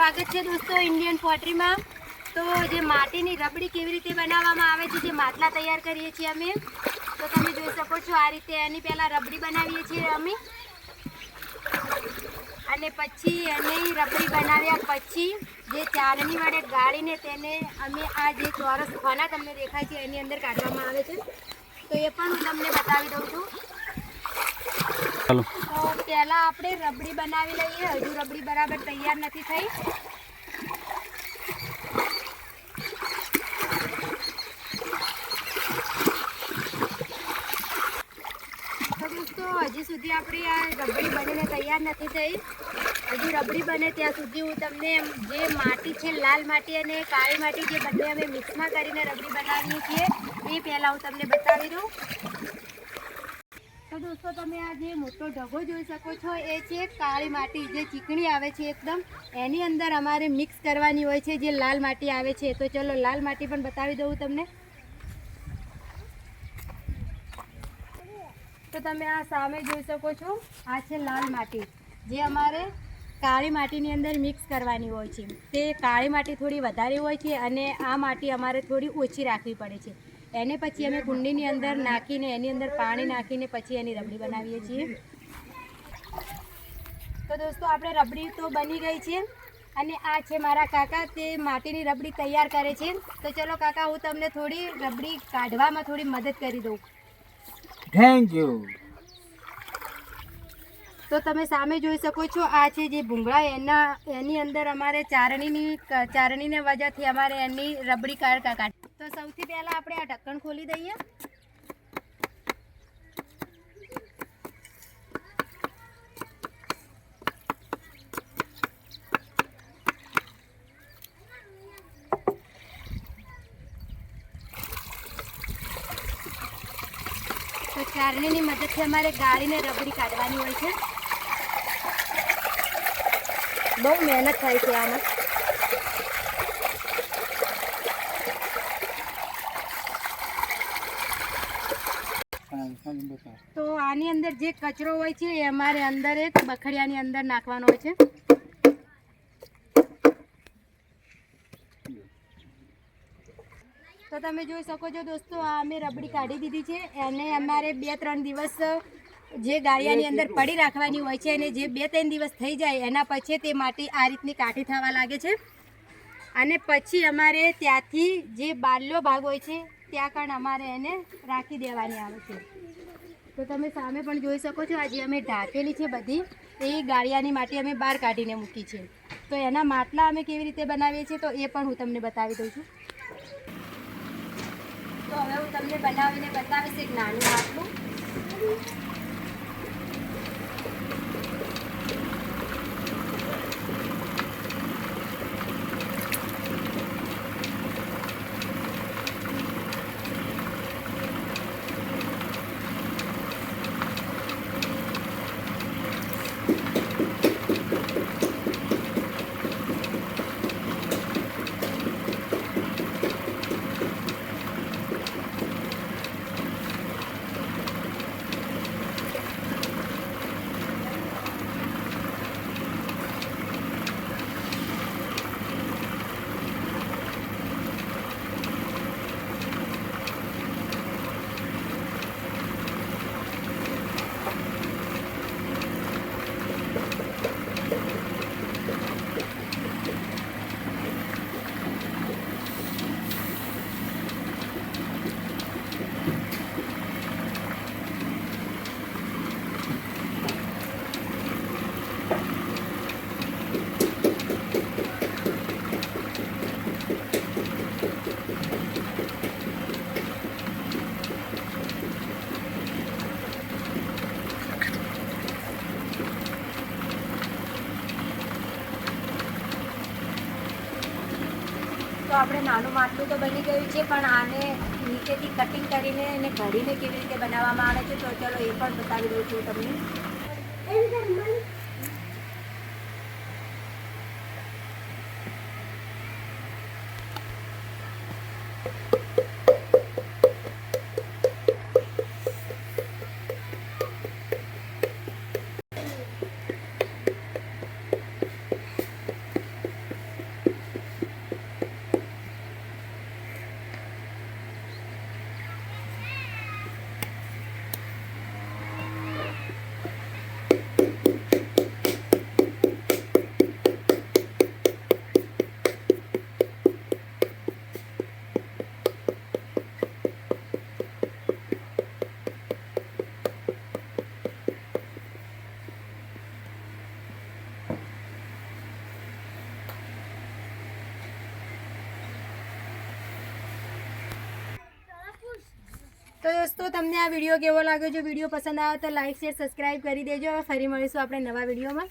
સ્વાગત છે દોસ્તો ઇન્ડિયન પોટરીમાં તો જે માટીની રબડી કેવી રીતે બનાવવામાં આવે છે, જે માટલા તૈયાર કરીએ છીએ અમે, તો તમે જોઈ શકો છો આ રીતે એની પહેલાં રબડી બનાવીએ છીએ અમે. અને પછી એની રબડી બનાવ્યા પછી જે ચાળણી વડે ગાળીને તેને અમે આ જે ચોરસ ખોના તમને દેખાય છે, એની અંદર કાઢવામાં આવે છે. તો એ પણ હું તમને બતાવી દઉં છું. ચાલો. પહેલાં આપણે રબડી બનાવી લઈએ. હજુ રબડી બરાબર તૈયાર નથી થઈ. હજી સુધી આપણી આ રબડી બનીને તૈયાર નથી થઈ. હજુ રબડી બને ત્યાં સુધી હું તમને જે માટી છે, લાલ માટી અને કાળી માટી જે બંને અમે મિક્સમાં કરીને રબડી બનાવીએ છીએ, એ પહેલાં હું તમને બતાવી દઉં. દોસ્તો તમે આ જે મોટો ઢગો જોઈ શકો છો, એ છે કાળી માટી. જે ચીકણી આવે છે એકદમ, એની અંદર અમારે મિક્સ કરવાની હોય છે, જે લાલ માટી આવે છે. તો ચલો, લાલ માટી પણ બતાવી દઉં તમને. તો તમે આ સામે જોઈ શકો છો, આ છે લાલ માટી. જે અમારે કાળી માટીની અંદર મિક્સ કરવાની હોય છે. તે કાળી માટી થોડી વધારે હોય છે અને આ માટી અમારે થોડી ઓછી રાખવી પડે છે. એને પછી અમે કુંડીની અંદર નાખીને એની અંદર પાણી નાખીને પછી એની રબડી બનાવીએ છીએ. તો દોસ્તો આપણે રબડી તો બની ગઈ છે અને આ છે મારા કાકા તે માટીની રબડી તૈયાર કરે છે. તો ચલો કાકા હું તમને થોડી રબડી કાઢવામાં થોડી મદદ કરી દઉં. થેન્ક યુ તો તમે સામે જોઈ શકો છો આ છે જે ભૂંગળા એના એની અંદર અમારે ચારણીની ચારણીને વજહથી અમારે એની રબડી કાઢ કાઢ તો સૌથી પહેલાં આપણે આ ઢક્કણ ખોલી દઈએ. તો ચારણીની મદદથી અમારે ગાળીને રબડી કાઢવાની હોય છે. બહુ મહેનત થાય છે આમાં. તો આની અંદર જે કચરો હોય છે એ અમારે અંદર એક બખડિયાની અંદર નાખવાનો હોય છે. તો તમે જોઈ શકો છો દોસ્તો, આ અમે રબડી કાઢી દીધી છે. એને અમારે બે ત્રણ દિવસ જે ગાળિયાની અંદર પડી રાખવાની હોય છે અને જે બે ત્રણ દિવસ થઈ જાય એના પછી તે માટી આ રીતની કાઠી થવા લાગે છે. અને પછી અમારે ત્યાંથી જે બાલ્યો ભાગ હોય છે, ત્યાં પણ અમારે એને રાખી દેવાની આવે છે. તો તમે સામે પણ જોઈ શકો છો, આજે અમે ઢાંકેલી છે બધી. એ ગાળિયાની માટી અમે બહાર કાઢીને મૂકી છે. તો એના માટલા અમે કેવી રીતે બનાવીએ છીએ તો એ પણ હું તમને બતાવી દઉં છું. તો હવે હું તમને બનાવીને બતાવીશ એક નાનું માટલું. તો આપણે નાનું માટલું તો બની ગયું છે, પણ આને નીચેથી કટિંગ કરીને એને ઘડીને કેવી રીતે બનાવવામાં આવે છે, તો ચલો એ પણ બતાવી દઉં છું તમને. તો દોસ્તો, તમને આ વીડિયો કેવો લાગ્યો? જો વીડિયો પસંદ આવે તો લાઈક, શેર સબસ્ક્રાઈબ કરી દેજો. હવે ફરી મળીશું આપણે નવા વિડીયોમાં.